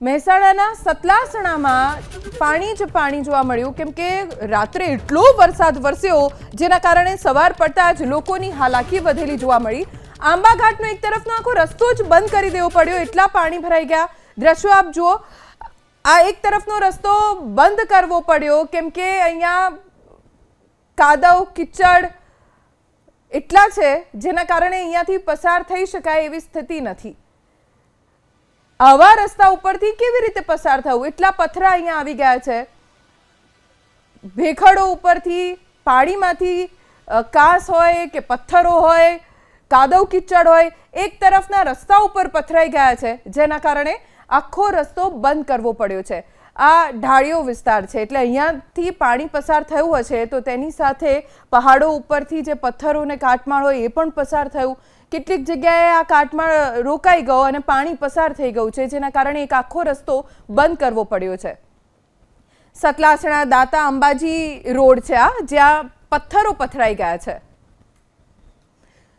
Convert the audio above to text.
મહેસાણાના સતલાસણામાં પાણી જ પાણી જોવા મળ્યું. કેમ કે રાત્રે એટલો વરસાદ વરસ્યો, જેના કારણે સવાર પડતા જ લોકોની હાલાકી વધેલી જોવા મળી. આંબાઘાટનો એક તરફનો આખો રસ્તો જ બંધ કરી દેવો પડ્યો. એટલા પાણી ભરાઈ ગયા. દ્રશ્યો આપ જુઓ. આ એક તરફનો રસ્તો બંધ કરવો પડ્યો. કેમ કે અહીંયા કાદવ, કિચડ એટલા છે, જેના કારણે અહીંયાથી પસાર થઈ શકાય એવી સ્થિતિ નથી. આવા રસ્તા ઉપરથી કેવી રીતે પસાર થવું? એટલા પથરા અહીંયા આવી ગયા છે. ભેખડો ઉપરથી પાણીમાંથી કાસ હોય કે પથ્થરો હોય, કાદવ કિચડ હોય, એક તરફના રસ્તા ઉપર પથરાઈ ગયા છે. જેના કારણે આખો રસ્તો બંધ કરવો પડ્યો છે. આ ઢાળિયો વિસ્તાર છે, એટલે અહીંયાથી પાણી પસાર થયું હશે તો તેની સાથે પહાડો ઉપરથી જે પથ્થરો અને કાટમાળ હોય એ પણ પસાર થયું. કેટલીક જગ્યાએ આ કાટમાળ રોકાઈ ગયો અને પાણી પસાર થઈ ગયું છે, જેના કારણે એક આખો રસ્તો બંધ કરવો પડ્યો છે. સતલાસણા દાતા અંબાજી રોડ છે આ, જ્યાં પથ્થરો પથરાઈ ગયા છે.